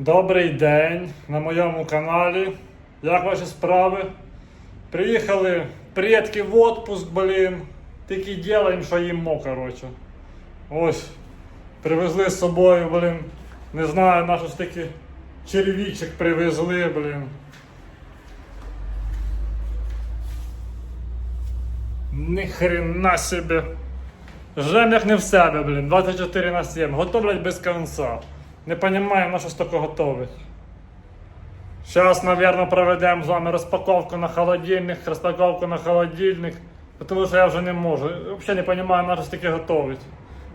Добрий день на моєму каналі. Як ваші справи? Приїхали предки в отпуск, блін. Тільки ділаємо, що їмо, коротше. Ось. Привезли з собою, блін. Не знаю, наш ось такий червічок привезли, блін. Ни хрена себе. Жем як не в себе, блін. 24 на 7. Готовлять без конца. Не розумію, на що стільки готовить. Зараз, мабуть, проведемо з вами розпаковку на холодильник, розпаковку на холодильник. Тому що я вже не можу. Взагалі не розумію, на що стільки готовить.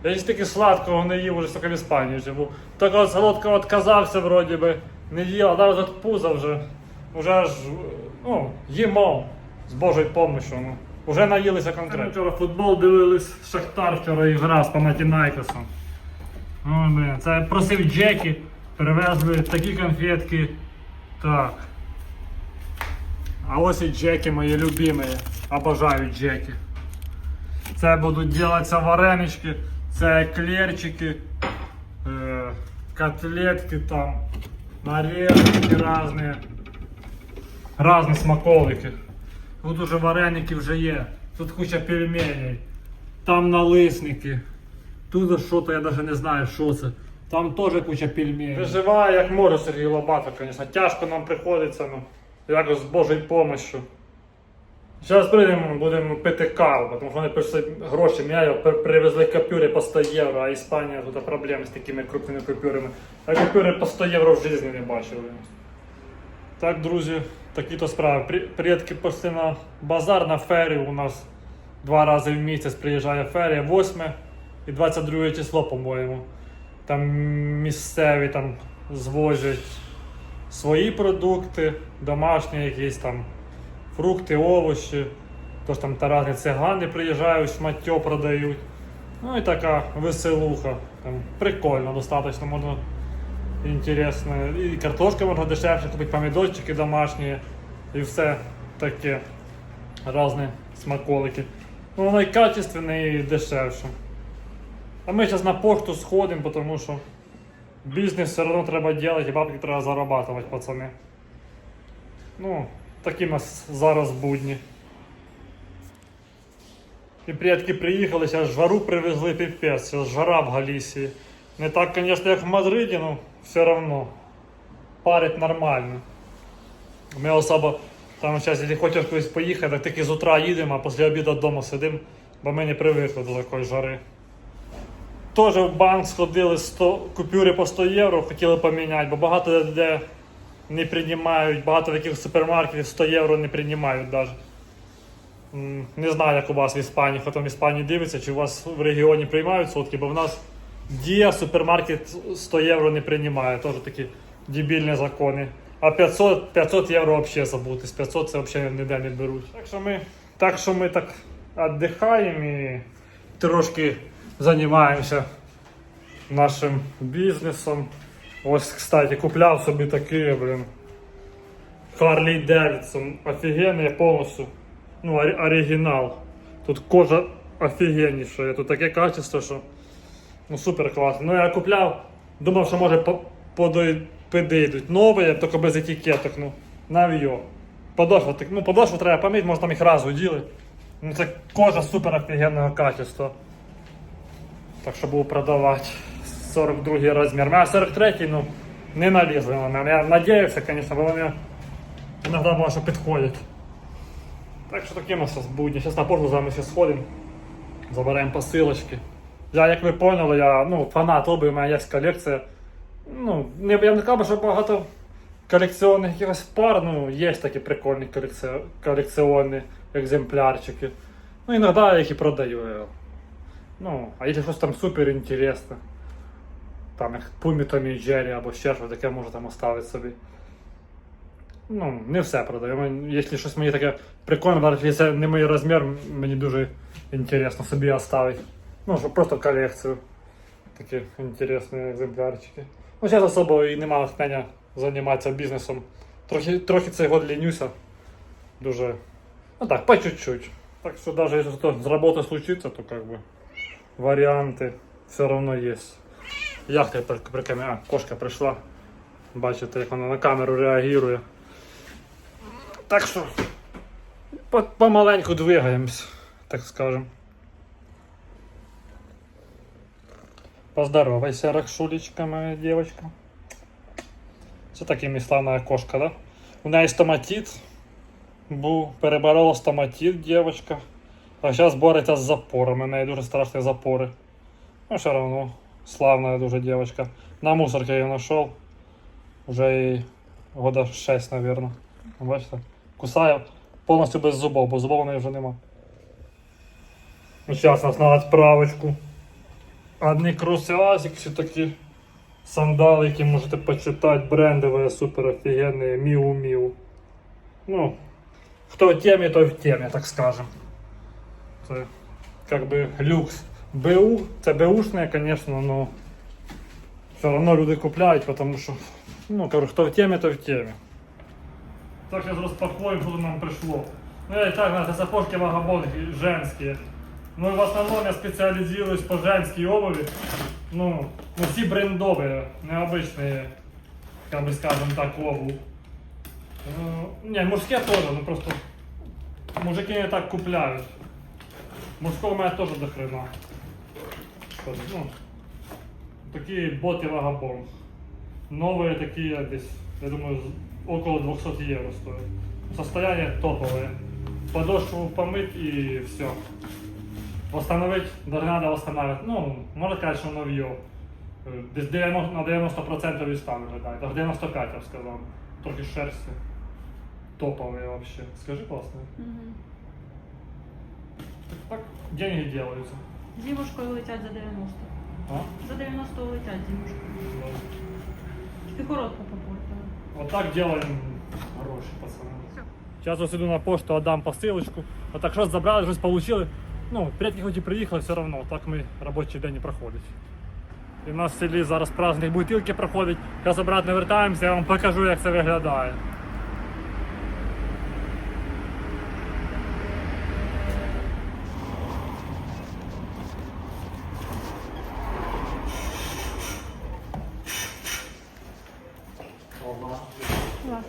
Я стільки сладкого не їв, уже стільки в Іспанії живу. Тільки от солодкого відказався, вроді би, не їв, а навіть от пуза вже. Уже ж, ну, їмо з Божою допомогою. Ну. Уже наїлися конкретно. Вчора футбол дивились, Шахтар вчора іграв з Панатінайкосом. О, блін, це просив Джекі, привезли такі конфетки. Так. А ось і Джекі мої любимі. Обожаю Джекі. Це будуть робитися варенички, це еклерчики, е, котлетки там, нарезки різні. Різні смаколики. Тут уже вареники вже є. Тут куча пельменей. Там налисники. Тут що-то я навіть не знаю, що це. Там теж куча пельменей. Виживає як може Сергій Лобатов, звісно. Тяжко нам приходиться, ну, якось з Божою допомогою. Зараз прийдемо, будемо пити каву, тому що вони прийшли гроші міняють, при- привезли купюри по 100 євро, а Іспанія тут проблеми з такими крупними купюрами. А купюри по 100 євро в житті не бачили. Так, друзі, такі-то справи. При- Предки пішли на базар на фері. У нас два рази в місяць приїжджає ферія, 8 і 22 число, по-моєму. Там місцеві там звозять свої продукти, домашні якісь там фрукти, овочі. Тож там та різні цигани приїжджають, шмаття продають. Ну і така веселуха. Там прикольно, достатньо можна інтересно. І картошка можна дешевше купити, помідорчики домашні і все таке. Різні смаколики. Ну воно і качественне, і дешевше. А ми зараз на пошту сходимо, тому що бізнес все одно треба робити, і бабки треба зарабатувати, пацани. Ну, такі у нас зараз будні. І предки приїхали, зараз жару привезли піпець, зараз жара в Галісії. Не так, звісно, як в Мадриді, але все одно. Парить нормально. Ми особо там зараз, якщо хочеш кудись поїхати, так тільки з утра їдемо, а після обіду вдома сидимо, бо ми не привикли до такої жари. Теж в банк сходили 100, купюри по 100 євро, хотіли поміняти, бо багато де не приймають, багато в яких супермаркетів 100 євро не приймають навіть. Не знаю, як у вас в Іспанії, хто там в Іспанії дивиться, чи у вас в регіоні приймають сотки, бо в нас Дія супермаркет 100 євро не приймає, теж такі дебільні закони. А 500, 500 євро взагалі забути, з 500 це взагалі ніде не беруть. Так що ми так, що ми так віддихаємо і трошки займаємося нашим бізнесом. Ось, кстати, купляв собі такий, блін. Харлі Девідсон. Офігенний повністю. Ну, ори- оригінал. Тут кожа офігенніша. Тут таке качество, що ну, супер класно. Ну я купляв, думав, що може підійдуть нові, тільки без етикеток. Ну, навіо. Подошва, так- ну, подошву треба помити, може там їх раз уділи. Ну це кожа супер офігенного качества. Так що буду продавати 42 розмір. У мене 43, ну не налізли на мене. Я надіявся, звісно, бо вони іноді може підходять. Так що таке у нас зараз на пошту з вами сходимо. Заберемо посилочки. Я, як ви поняли, я ну, фанат обуви, у мене є колекція. Ну, я не сказав, що багато колекціонних якихось пар, ну, є такі прикольні колекці... колекціонні екземплярчики. Ну, іноді я їх і продаю. я. Ну, а якщо щось там супер інтересне, там як Пумі Томі Джері або ще щось таке можу там оставити собі. Ну, не все продаю. Мен- Якщо щось мені таке прикольне, навіть якщо це не мій розмір, мені дуже інтересно собі оставити. Ну, щоб просто колекцію. Такі інтересні екземплярчики. Ну, зараз особо і немає натхнення займатися бізнесом. Трохи, трохи цей год лінюся. Дуже. Ну так, по чуть-чуть. Так що даже если что с работы случится, то как бы Варианты все равно есть. Яхта прикольная, а, кошка пришла. Бачите, як вона на камеру реагує. Так що помаленьку двигаємось, так скажем. Поздоровайся, Ракшулечка, моя девочка. Це такими славна кошка, да? У неї стоматит. Був, переборола стоматит, девочка. А зараз бореться з запорами. У неї дуже страшні запори. Ну, все равно. Славная дуже девочка. На мусорке я ее нашел. Уже ей года 6, наверное. Бачите? Кусає повністю без зубов, бо зубов у неї вже нема. Ну, зараз нас на відправочку. Одні крусиасик, всі такі сандали, які можете почитати, брендові, супер офігенні, міу-міу. Ну, хто в темі, той в темі, так скажем. Це как би люкс. БУ, це БУшне, звісно, но все одно люди купляють, тому що, ну, кажу, хто в темі, то в темі. Так, зараз розпакуємо, що нам прийшло. Ну, я і так, знаєте, сапожки вагабонки женські. Ну, и в основном я специализируюсь по женской обуви. Ну, ну все брендовые, необычные, как бы скажем так, обувь. Ну, не, мужские тоже, ну просто мужики не так купляют. Мужского у меня тоже до хрена. Что, Ну, такие боты вагабон. Новые такие здесь, я думаю, з- около 200 евро стоят. Состояние топовое. Подошву помыть и все. Восстановить, даже надо восстанавливать. Ну, можно сказать, что новье. Е, Десь 90, на 90% від стан виглядає. Даже 95, я б сказав. Трохи шерсті. Топовые вообще. Скажи классно. Мгм. Так, деньги делаются. Зимушкою летять за 90. А? За 90 летять зимушкою. Да. Тільки коротко попортили. Вот так делаем гроши, пацаны. Сейчас вот иду на пошту, отдам посылочку. Вот так щось забрали, щось получили. Ну, предки хоч і приїхали, все одно, так ми робочий день не проходить. І в нас в селі зараз праздник бутилки проходить. Зараз обратно вертаємося, я вам покажу, як це виглядає. Tranquilo.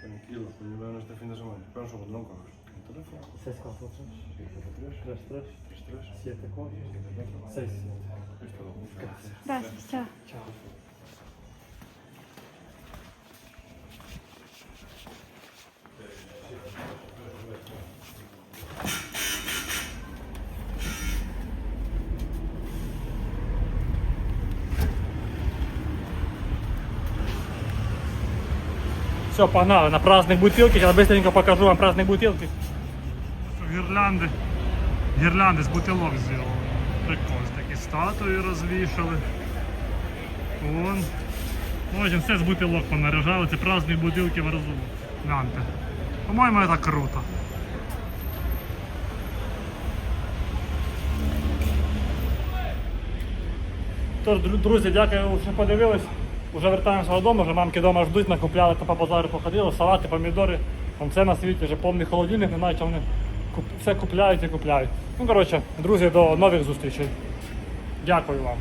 Tranquilo, primero este fin de semana. Espera un segundo, no. Ses kalklatır. Tıraştıraş. Siyete kol. Ses. Здравствуйте. Все, погнали, на праздник бутылки. Сейчас быстренько покажу вам праздник бутылки. Гірлянди. Гірлянди з бутилок зробили. Прикольно. Такі статуї розвішали. Вон. Ось все з бутилок понаряжали. Це праздник бутилки в разу. Гляньте. По-моєму, це круто. Тож, друзі, дякую, що подивились. Уже вертаємося додому, вже мамки вдома ждуть, накупляли, та по базару походили, салати, помідори. Там все на світі, вже повний холодильник, не знаю, чи вони все купляють і купляють. Ну, коротше, друзі, до нових зустрічей. Дякую вам.